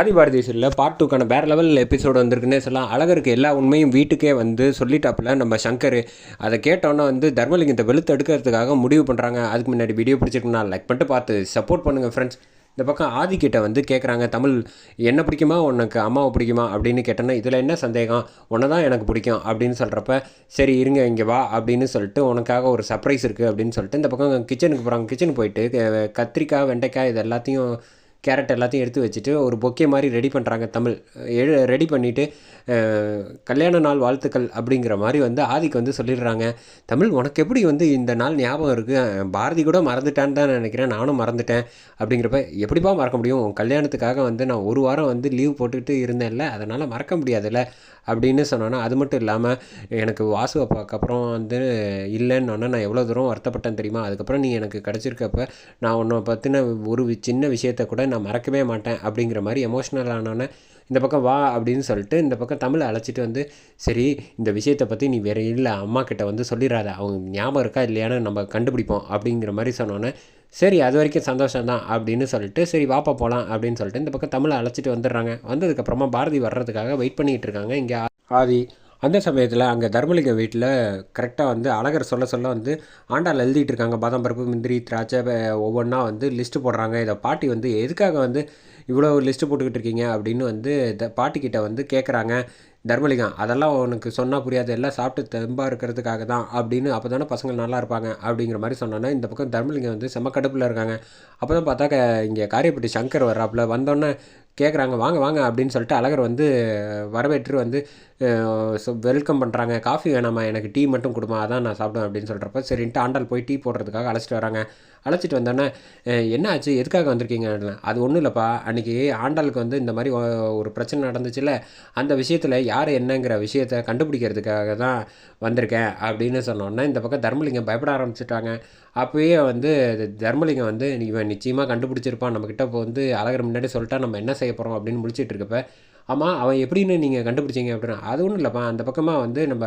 ஆதிபாரதி சீரியலில் பார்ட் டூக்கான வேறு level episode வந்திருக்குன்னே சொல்லலாம். அழகருக்கு எல்லா உண்மையும் வீட்டுக்கே வந்து சொல்லிட்டாப்புல. நம்ம சங்கர் அதை கேட்டோன்னே வந்து தர்மலிங்கத்தை வெளுத்து எடுக்கிறதுக்காக முடிவு பண்ணுறாங்க அதுக்கு முன்னாடி வீடியோ பிடிச்சிருக்குன்னா லைக் பண்ணிட்டு பார்த்து சப்போர்ட் பண்ணுங்கள் ஃப்ரெண்ட்ஸ் இந்த பக்கம் ஆதிக்கிட்ட வந்து கேட்குறாங்க தமிழ் என்ன பிடிக்குமா? உனக்கு அம்மாவை பிடிக்குமா? அப்படின்னு கேட்டோன்னா இதில் என்ன சந்தேகம்? உன்னை தான் எனக்கு பிடிக்கும். அப்படின்னு சொல்கிறப்ப சரி இருங்க இங்கே வா. அப்படின்னு சொல்லிட்டு உனக்காக ஒரு சர்ப்ரைஸ் இருக்குது அப்படின்னு சொல்லிட்டு இந்த பக்கம் கிச்சனுக்கு போகிறாங்க கிச்சனுக்கு போயிட்டு கத்திரிக்காய் வெண்டைக்காய் இது எல்லாத்தையும் கேரட் எல்லாத்தையும் எடுத்து வச்சுட்டு ஒரு பொக்கே மாதிரி ரெடி பண்ணுறாங்க தமிழ். எழு ரெடி பண்ணிவிட்டு கல்யாண நாள் வாழ்த்துக்கள் அப்படிங்கிற மாதிரி வந்து ஆதிக்கு வந்து சொல்லிடுறாங்க. தமிழ் உனக்கு எப்படி வந்து இந்த நாள் ஞாபகம் இருக்குது பாரதி கூட மறந்துட்டான்னு தான் நினைக்கிறேன். நானும் மறந்துட்டேன் அப்படிங்கிறப்ப எப்படிப்பா மறக்க முடியும்? கல்யாணத்துக்காக வந்து நான் ஒரு வாரம் வந்து லீவ் போட்டுக்கிட்டு இருந்தேன்ல அதனால் மறக்க முடியாதுல்ல அப்படின்னு சொன்னோன்னா அது மட்டும் இல்லாமல் எனக்கு வாசு அப்பாவுக்கு அப்புறம் வந்து இல்லைன்னு நான் எவ்வளோ தூரம் வருத்தப்பட்டேன் தெரியுமா? அதுக்கப்புறம் நீ எனக்கு கிடச்சிருக்கப்ப நான் உன்னை பற்றின ஒரு வி- சின்ன விஷயத்தை கூட நான் மறக்கவே மாட்டேன் அப்படிங்கிற மாதிரி எமோஷ்னல் ஆனோன்னே இந்த பக்கம் வா அப்படின்னு சொல்லிட்டு இந்த பக்கம் தமிழை அழைச்சிட்டு வந்து சரி இந்த விஷயத்தை பற்றி நீ வேறு இல்லை அம்மா கிட்ட வந்து சொல்லிடாத அவங்க ஞாபகம் இருக்கா இல்லையான்னு நம்ம கண்டுபிடிப்போம் அப்படிங்கிற மாதிரி சொன்னோன்னே சரி அது வரைக்கும் சந்தோஷம் தான் அப்படின்னு சொல்லிட்டு சரி வாப்பா போகலாம் அப்படின்னு சொல்லிட்டு இந்த பக்கம் தமிழை அழைச்சிட்டு வந்துடுறாங்க. வந்ததுக்கப்புறமா பாரதி வர்றதுக்காக வெயிட் பண்ணிகிட்டு இருக்காங்க. இங்கே ஆதி அந்த சமயத்தில் அங்கே தர்மலிங்க வீட்டில் கரெக்டாக வந்து அழகர் சொல்ல சொல்ல வந்து ஆண்டாள் எழுதிட்டு இருக்காங்க. பாதாம் பருப்பு முந்திரி திராட்சை ஒவ்வொன்றா வந்து லிஸ்ட்டு போடுறாங்க. இதை பாட்டி வந்து எதுக்காக வந்து இவ்வளோ லிஸ்ட்டு போட்டுக்கிட்டு இருக்கீங்க? அப்படின்னு வந்து த பாட்டிக்கிட்ட வந்து கேட்குறாங்க தர்மலிங்கம் அதெல்லாம் உனக்கு சொன்னால் புரியாது. எல்லாம் சாப்பிட்டு தெம்பாக இருக்கிறதுக்காக தான் அப்படின்னு அப்போ தானே பசங்க நல்லா இருப்பாங்க அப்படிங்கிற மாதிரி சொன்னோன்னா இந்த பக்கம் தர்மலிங்கம் வந்து செம்ம கடுப்பில் இருக்காங்க. அப்போ தான் பார்த்தா இங்கே காரியப்பட்டி சங்கர் வர்றாப்புல. வந்தோடனே கேட்குறாங்க வாங்க வாங்க அப்படின்னு சொல்லிட்டு அழகர் வந்து வரவேற்று வந்து வெல்கம் பண்ணுறாங்க காஃபி வேணாமா எனக்கு டீ மட்டும் கொடுமா அதான் நான் சாப்பிடுவேன் அப்படின்னு சொல்கிறப்ப சரின்ட்டு ஆண்டாள் போய் டீ போடுறதுக்காக அழைச்சிட்டு வராங்க. அழைச்சிட்டு வந்தோடனே என்ன ஆச்சு எதுக்காக வந்திருக்கீங்க? அது ஒன்றும் இல்லைப்பா. அன்றைக்கி ஆண்டாளுக்கு வந்து இந்த மாதிரி ஒரு பிரச்சனை நடந்துச்சுல்ல. அந்த விஷயத்தில் யார் என்னங்கிற விஷயத்தை கண்டுபிடிக்கிறதுக்காக தான் வந்திருக்கேன் அப்படின்னு சொன்னோன்னே இந்த பக்கம் தர்மலிங்கம் பயப்பட ஆரம்பிச்சிட்டாங்க. அப்போயே வந்து தர்மலிங்கம் வந்து இவன் நிச்சயமாக கண்டுபிடிச்சிருப்பான். நம்மக்கிட்ட இப்போ வந்து அழகர் முன்னாடி சொல்லிட்டா நம்ம என்ன செய்ய போகிறோம் அப்படின்னு முடிச்சிட்டு இருக்கப்ப ஆமாம் அவன் எப்படின்னு நீங்கள் கண்டுபிடிச்சீங்க அப்படின்னா அது ஒன்றும் இல்லைப்பா. அந்த பக்கமாக வந்து நம்ம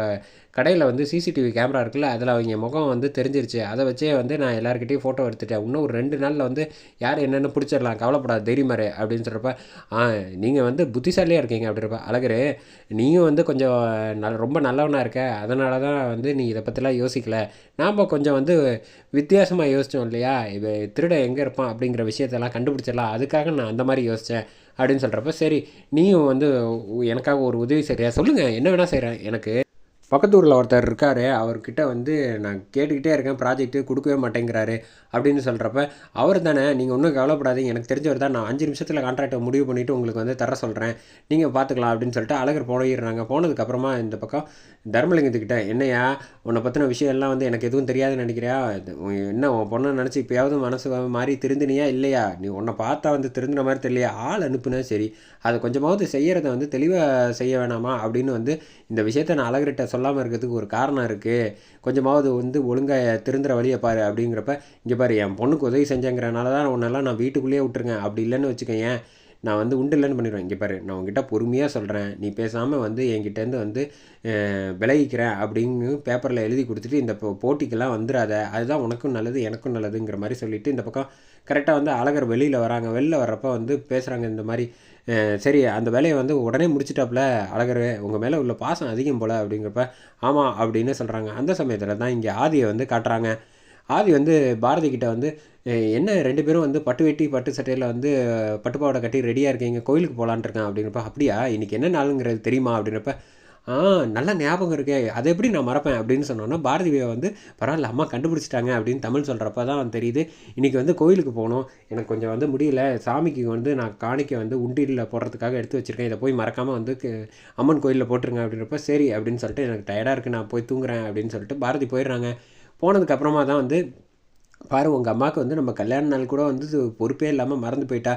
கடையில் வந்து சிசிடிவி கேமரா இருக்குல்ல அதில் அவங்க முகம் வந்து தெரிஞ்சிருச்சு. அதை வச்சே வந்து நான் எல்லாருக்கிட்டையும் ஃபோட்டோ எடுத்துட்டேன். இன்னும் ஒரு ரெண்டு நாளில் வந்து யார் என்னென்னு பிடிச்சிடலாம் கவலைப்படாத தைரியமாரு அப்படின்னு சொல்கிறப்ப ஆ நீங்கள் வந்து புத்திசாலியாக இருக்கீங்க அப்படின்றப்ப அழகரு நீயும் வந்து கொஞ்சம் நல் ரொம்ப நல்லவனாக இருக்க. அதனால தான் வந்து நீ இதை பற்றிலாம் யோசிக்கல. நாம் கொஞ்சம் வந்து வித்தியாசமாக யோசித்தோம் இல்லையா? இவ திருட எங்கே இருப்பான் அப்படிங்கிற விஷயத்தெல்லாம் கண்டுபிடிச்சிடலாம். அதுக்காக நான் அந்த மாதிரி யோசித்தேன் அப்படின்னு சொல்கிறப்ப சரி நீயும் வந்து எனக்காக ஒரு உதவி செய்றியா? சொல்லுங்கள் என்ன வேணால் செய்கிறேன் எனக்கு. பக்கத்து ஊரில் ஒருத்தர் இருக்கார். அவர்கிட்ட வந்து நான் கேட்டுக்கிட்டே இருக்கேன். ப்ராஜெக்ட்டு கொடுக்கவே மாட்டேங்கிறாரு அப்படின்னு சொல்கிறப்ப அவர் தானே நீங்கள் ஒன்றும் கவலைப்படாதீங்க. எனக்கு தெரிஞ்சவர் தான். நான் அஞ்சு நிமிஷத்தில் கான்ட்ராக்டை முடிவு பண்ணிவிட்டு உங்களுக்கு வந்து தர சொல்கிறேன் நீங்கள் பார்த்துக்கலாம் அப்படின்னு சொல்லிட்டு அழகர் போயிடுறாங்க. போனதுக்கப்புறமா இந்த பக்கம் தர்மலிங்கத்துக்கிட்ட என்னையா உன்னை பற்றின விஷயம்லாம் வந்து எனக்கு எதுவும் தெரியாதுன்னு நினைக்கிறியா? உன் என்ன உன் பொண்ணை நினச்சி இப்போயாவது மனசு மாதிரி திருந்தினியா இல்லையா? நீ உன்னை பார்த்தா வந்து திருந்தின மாதிரி தெரியலையா? ஆள் அனுப்புனா சரி. அதை கொஞ்சமாவது செய்கிறத வந்து தெளிவாக செய்ய வேணாமா? அப்படின்னு வந்து இந்த விஷயத்த நான் அழகர்கிட்ட சொல்லாமல் இருக்கிறதுக்கு ஒரு காரணம் இருக்குது கொஞ்சமாவது வந்து ஒழுங்காக திருந்துற வழியை பாரு அப்படிங்கிறப்ப இங்கே பாரு என் பொண்ணுக்கு உதவி செஞ்சேங்கிறனால தான் உன்னெல்லாம் நான் வீட்டுக்குள்ளேயே விட்டுருங்க. அப்படி இல்லைன்னு வச்சுக்கேன் நான் வந்து உண்டு இல்லைன்னு பண்ணிடுவேன். இங்கே பாரு நான் உங்ககிட்ட பொறுமையாக சொல்கிறேன் நீ பேசாமல் வந்து என்கிட்டேருந்து வந்து அஹ், விலகிக்கிறேன் அப்படின்னு பேப்பரில் எழுதி கொடுத்துட்டு இந்த போட்டிக்கெல்லாம் வந்துடாத அதுதான் உனக்கும் நல்லது எனக்கும் நல்லதுங்கிற மாதிரி சொல்லிவிட்டு இந்த பக்கம் கரெக்டாக வந்து அழகர் வெளியில் வராங்க. வெளில வர்றப்ப வந்து பேசுகிறாங்க இந்த மாதிரி சரி அந்த வேலையை வந்து உடனே முடிச்சிட்டாப்புல அழகர் உங்கள் மேலே உள்ள பாசம் அதிகம் போல் அப்படிங்கிறப்ப ஆமாம் அப்படின்னு சொல்கிறாங்க அந்த சமயத்தில் தான் இங்கே ஆதியை வந்து காட்டுறாங்க. ஆதி வந்து பாரதி கிட்ட வந்து என்ன ரெண்டு பேரும் வந்து பட்டு வெட்டி பட்டு சட்டையில் வந்து பட்டுப்பாவோட கட்டி ரெடியாக இருக்கீங்க கோயிலுக்கு போகலான்ட்டு இருக்கான் அப்படிங்கிறப்ப அப்படியா இன்றைக்கி என்ன நாளுங்கிறது தெரியுமா? அப்படின்றப்ப நல்ல ஞாபகம் இருக்கே. அதை எப்படி நான் மறப்பேன் அப்படின்னு சொன்னோன்னா பாரதியை வந்து பரவாயில்ல அம்மா கண்டுபிடிச்சிட்டாங்க அப்படின்னு தமிழ் சொல்கிறப்ப தான் தெரியுது. இன்றைக்கி வந்து கோயிலுக்கு போகணும் எனக்கு கொஞ்சம் வந்து முடியல. சாமிக்கு வந்து நான் காணிக்க வந்து உண்டியில் போடுறதுக்காக எடுத்து வச்சுருக்கேன். இதை போய் மறக்காமல் வந்து அம்மன் கோயிலில் போட்டுருங்க அப்படின்றப்ப சரி அப்படின்னு சொல்லிட்டு எனக்கு டயர்டாக இருக்குது நான் போய் தூங்குறேன் அப்படின்னு சொல்லிட்டு பாரதி போயிடுறாங்க. போனதுக்கப்புறமா தான் வந்து பாரு உங்கள் அம்மாவுக்கு வந்து நம்ம கல்யாண நாள் கூட வந்து பொறுப்பே இல்லாமல் மறந்து போயிட்டா.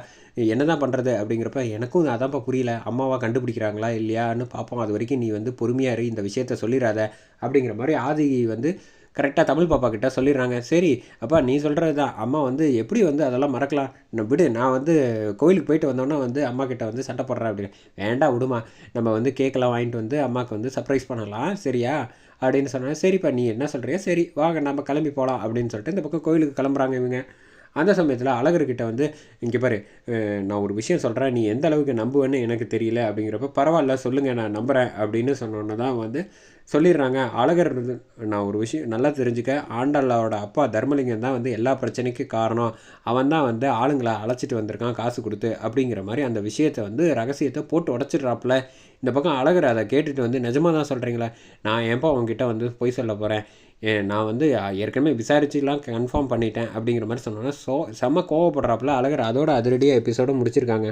என்ன தான் பண்ணுறது அப்படிங்கிறப்ப எனக்கும் அதான்ப்பா புரியல. அம்மாவா கண்டுபிடிக்கிறாங்களா இல்லையான்னு பார்ப்போம் அது வரைக்கும் நீ வந்து பொறுமையாக இரு இந்த விஷயத்த சொல்லிடாத அப்படிங்கிற மாதிரி ஆதி வந்து கரெக்டாக தமிழ் பாப்பா கிட்ட சொல்லிடுறாங்க. சரி அப்பா நீ சொல்கிறது தான். அம்மா வந்து எப்படி வந்து அதெல்லாம் மறக்கலாம்? நான் விடு நான் வந்து கோயிலுக்கு போயிட்டு வந்தோன்னே வந்து அம்மா கிட்ட வந்து சண்டை போடுறேன் அப்படின்னு வேண்டாம் விடுமா. நம்ம வந்து கேக்கெல்லாம் வாங்கிட்டு வந்து அம்மாவுக்கு வந்து சர்ப்ரைஸ் பண்ணலாம். சரியா? அப்படின்னு சொன்னாங்க. சரிப்பா நீ என்ன சொல்கிறியா சரி. வாங்க நம்ம கிளம்பி போகலாம் அப்படின்னு சொல்லிட்டு இந்த பக்கம் கோயிலுக்கு கிளம்புறாங்க இவங்க. அந்த சமயத்தில் அழகர்கிட்ட வந்து இங்கே பாரு நான் ஒரு விஷயம் சொல்கிறேன் நீ எந்த அளவுக்கு நம்புவேன்னு எனக்கு தெரியல. அப்படிங்கிறப்ப பரவாயில்ல சொல்லுங்கள் நான் நம்புகிறேன் அப்படின்னு சொன்னோன்னே தான் வந்து சொல்லிடுறாங்க. அழகர் நான் ஒரு விஷயம் நல்லா தெரிஞ்சுக்க ஆண்டாளோட அப்பா தர்மலிங்கம் தான் வந்து எல்லா பிரச்சனைக்கும் காரணம். அவன் தான் வந்து ஆளுங்களை அழைச்சிட்டு வந்திருக்கான் காசு கொடுத்து அப்படிங்கிற மாதிரி அந்த விஷயத்தை வந்து ரகசியத்தை போட்டு உடச்சிட்றாப்புல. இந்த பக்கம் அழகர் அதை கேட்டுட்டு வந்து நிஜமாக தான் சொல்கிறீங்களா நான் ஏன்ப்பா உங்ககிட்ட வந்து பொய் சொல்ல போகிறேன் நான் வந்து ஏற்கனவே விசாரிச்சுலாம் கன்ஃபார்ம் பண்ணிட்டேன் அப்படிங்கிற மாதிரி சொன்னோன்னா சோ செம்ம கோவப்படுறாப்புல அழகர் அதோட அதிரடியாக எபிசோட முடிச்சிருக்காங்க.